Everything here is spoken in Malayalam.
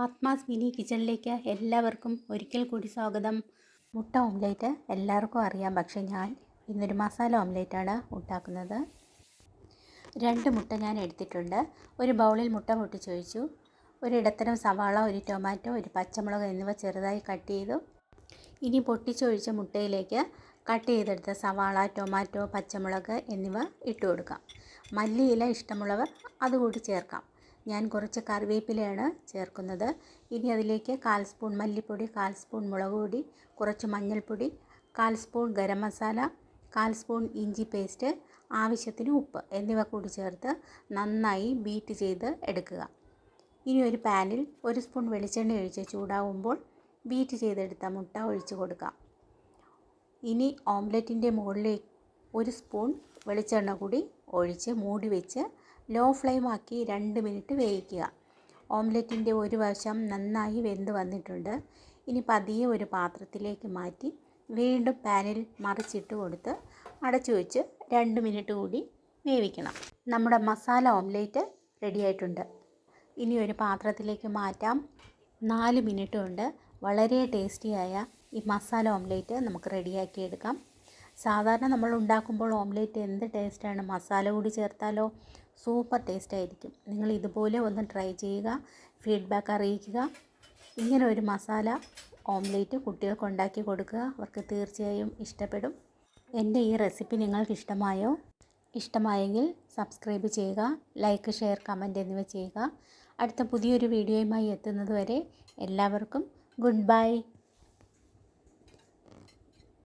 പത്മാസ് മിനി കിച്ചണിലേക്ക് എല്ലാവർക്കും ഒരിക്കൽ കൂടി സ്വാഗതം. മുട്ട ഓംലേറ്റ് എല്ലാവർക്കും അറിയാം. പക്ഷേ ഞാൻ ഇന്നൊരു മസാല ഓംലേറ്റാണ് ഉണ്ടാക്കുന്നത്. രണ്ട് മുട്ട ഞാൻ എടുത്തിട്ടുണ്ട്. ഒരു ബൗളിൽ മുട്ട പൊട്ടിച്ചൊഴിച്ചു. ഒരു ഇടത്തരം സവാള ഒരു ടൊമാറ്റോ ഒരു പച്ചമുളക് എന്നിവ ചെറുതായി കട്ട് ചെയ്തു. ഇനി പൊട്ടിച്ചൊഴിച്ച മുട്ടയിലേക്ക് കട്ട് ചെയ്തെടുത്ത സവാള ടൊമാറ്റോ പച്ചമുളക് എന്നിവ ഇട്ട് കൊടുക്കാം. മല്ലിയില ഇഷ്ടമുള്ളവർ അതുകൂടി ചേർക്കാം. ഞാൻ കുറച്ച് കറിവേപ്പിലയാണ് ചേർക്കുന്നത്. ഇനി അതിലേക്ക് കാൽ സ്പൂൺ മല്ലിപ്പൊടി കാൽ സ്പൂൺ മുളക് പൊടി കുറച്ച് മഞ്ഞൾപ്പൊടി കാൽ സ്പൂൺ ഗരം മസാല കാൽ സ്പൂൺ ഇഞ്ചി പേസ്റ്റ് ആവശ്യത്തിന് ഉപ്പ് എന്നിവ കൂടി ചേർത്ത് നന്നായി ബീറ്റ് ചെയ്ത് എടുക്കുക. ഇനി ഒരു പാനിൽ ഒരു സ്പൂൺ വെളിച്ചെണ്ണ ഒഴിച്ച് ചൂടാവുമ്പോൾ ബീറ്റ് ചെയ്തെടുത്ത മുട്ട ഒഴിച്ചു കൊടുക്കാം. ഇനി ഓംലെറ്റിന്റെ മുകളിലേക്ക് ഒരു സ്പൂൺ വെളിച്ചെണ്ണ കൂടി ഒഴിച്ച് മൂടി വെച്ച് ലോ ഫ്ലെയിം ആക്കി രണ്ട് മിനിറ്റ് വേവിക്കുക. ഓംലെറ്റിന്റെ ഒരു വശം നന്നായി വെന്ത് വന്നിട്ടുണ്ട്. ഇനി പതിയെ ഒരു പാത്രത്തിലേക്ക് മാറ്റി വീണ്ടും പാനിൽ മറിച്ചിട്ട് കൊടുത്ത് അടച്ചു വെച്ച് രണ്ട് മിനിറ്റ് കൂടി വേവിക്കണം. നമ്മുടെ മസാല ഓംലേറ്റ് റെഡി ആയിട്ടുണ്ട്. ഇനി ഒരു പാത്രത്തിലേക്ക് മാറ്റാം. നാല് മിനിറ്റ് കൊണ്ട് വളരെ ടേസ്റ്റിയായ ഈ മസാല ഓംലേറ്റ് നമുക്ക് റെഡിയാക്കി എടുക്കാം. സാധാരണ നമ്മൾ ഉണ്ടാക്കുമ്പോൾ ഓംലേറ്റ് എന്ത് ടേസ്റ്റാണ് മസാല കൂടി ചേർത്താലോ? സൂപ്പർ ടേസ്റ്റ് ആയിരിക്കും. നിങ്ങൾ ഇതുപോലെ ഒന്ന് ട്രൈ ചെയ്യുക ഫീഡ്ബാക്ക് അറിയിക്കുക. ഇങ്ങനെ ഒരു മസാല ഓംലേറ്റ് കുട്ടികൾക്ക് ഉണ്ടാക്കി കൊടുക്കുക. അവർക്ക് തീർച്ചയായും ഇഷ്ടപ്പെടും. എന്റെ ഈ റെസിപ്പി നിങ്ങൾക്ക് ഇഷ്ടമായോ? ഇഷ്ടമായെങ്കിൽ സബ്സ്ക്രൈബ് ചെയ്യുക ലൈക്ക് ഷെയർ കമന്റ് എന്നിവ ചെയ്യുക. അടുത്ത പുതിയൊരു വീഡിയോയുമായി എത്തുന്നത് വരെ എല്ലാവർക്കും ഗുഡ് ബൈ